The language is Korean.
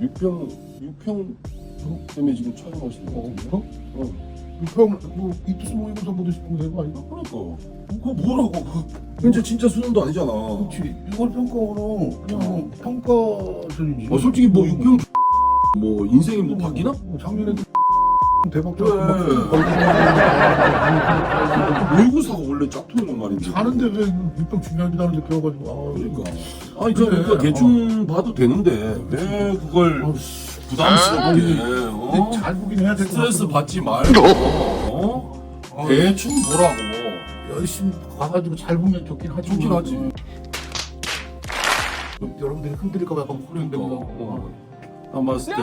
6평 6평 때문에 지금 촬영하시는 거 어, 같은데? 그럼? 어. 형, 뭐, 이투스 모의고사 보듯이 보면 되는 거 아닌가? 그러니까 그거 뭐라고 그 현재 진짜 수능도 아니잖아 그렇지. 이걸 평가로 그냥 뭐 평가전이지. 어, 솔직히 뭐 6평 뭐 인생이 뭐 바뀌나? 뭐 작년에도 대박. 그래. 막 모의고사가 원래 짝퉁이란 말인데. 사는데 왜 육병 중요하다는데 배워가지고. 아, 그러니까. 아니 저 그래. 그거 대충 봐도 되는데. 왜 그걸 아, 부담스럽게 근데 어? 잘 보긴 해야 될것 스트레스 같아. 받지 말고. 어? 아, 대충 보라고. 열심히 가가지고 잘 보면 좋긴 하지. 좋긴 하지. 여러분들이 흔들릴까봐 약간 고려된다. 어. 한 봤을 때